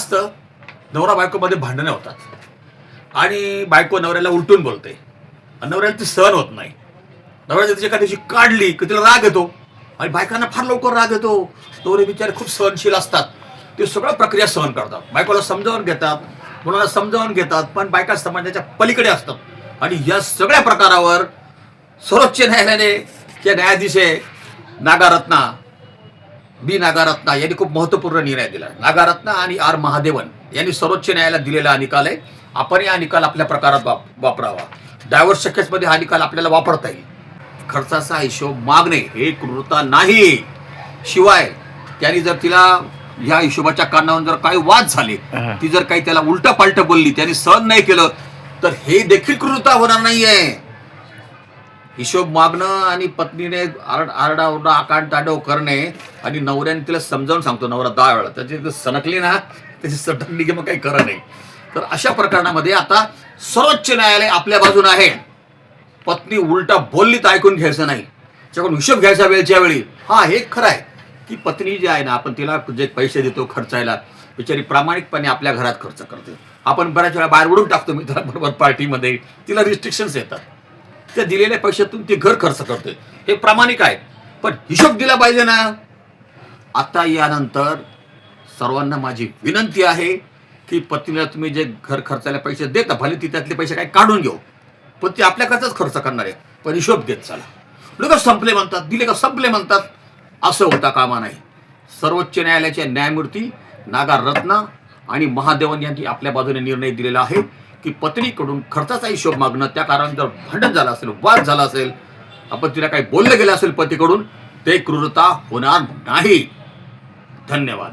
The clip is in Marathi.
जास्त नवरा बायकोमध्ये भांडणं होतात. आणि बायको नवऱ्याला उलटून बोलते. आणि नवऱ्याला ती सहन होत नाही. नवऱ्याला तिची एका दिवशी काढली की तिला राग येतो. आणि बायकांना फार लवकर राग येतो. नवरे बिचारे खूप सहनशील असतात. ते सगळ्या प्रक्रिया सहन करतात. बायकोला समजावून घेतात. मुलाला समजावून घेतात. पण बायका समाजाच्या पलीकडे असतात. आणि या सगळ्या प्रकारावर सर्वोच्च न्यायालयाने जे न्यायाधीश आहे नागारत्ना बी नागारत्ना यांनी खूप महत्त्वपूर्ण निर्णय दिला. नागारत्ना आणि आर महादेवन यांनी सर्वोच्च न्यायालयात दिलेला हा निकाल आहे. आपण हा निकाल आपल्या प्रकारात वाप वापरावा. डायव्हर्स केसमध्ये हा निकाल आपल्याला वापरता येईल. खर्चाचा हिशोब मागणे हे क्रूरता नाही. शिवाय त्यांनी जर तिला ह्या हिशोबाच्या कारणावरून जर काही वाद झाले. ती जर काही त्याला उलट पालट बोलली त्यांनी सहन नाही केलं तर हे देखील क्रूरता होणार नाहीये. हिशोब मागणं आणि पत्नीने आरड आरडाओरडा आकांड ताडव करणे आणि नवऱ्याने तिला समजावून सांगतो नवरा दहा वेळा. त्याची जर सणकली ना त्याची सटकली की मग काही खरं नाही. तर अशा प्रकरणामध्ये आता सर्वोच्च न्यायालय आपल्या बाजून आहे. पत्नी उलटा बोलली तर ऐकून घ्यायचं नाही. त्याच्याकडून हिशोब घ्यायचा वेळच्या वेळी. हा हे खरं आहे की पत्नी जी आहे ना आपण तिला जे पैसे देतो खर्चायला बिचारी प्रामाणिकपणे आपल्या घरात खर्च करते. आपण बऱ्याच वेळा बाहेर उडून टाकतो मित्रांबरोबर पार्टीमध्ये. तिला रिस्ट्रिक्शन्स येतात. त्या दिलेल्या पैशातून ते घर खर्च करते हे प्रामाणिक आहे. पण हिशोब दिला पाहिजे ना. आता यानंतर सर्वांना माझी विनंती आहे की पत्नीला तुम्ही जे घर खर्चायला पैसे देता भले ती त्यातले पैसे काही काढून घेऊ पण ती आपल्याकडचाच खर्च करणार आहे पण हिशोब देत चला. लोक संपले म्हणतात दिले का संपले म्हणतात असं होता कामा नाही. सर्वोच्च न्यायालयाचे न्यायमूर्ती नागा रत्ना आणि महादेवन यांनी आपल्या बाजूने निर्णय दिलेला आहे. की पत्नीकडून खर्चाचा हिशोब मागणं त्या कारण जर भांडण झालं असेल वाद झाला असेल आपण तिला काही बोललं गेलं असेल पतीकडून ते क्रूरता होणार नाही. धन्यवाद.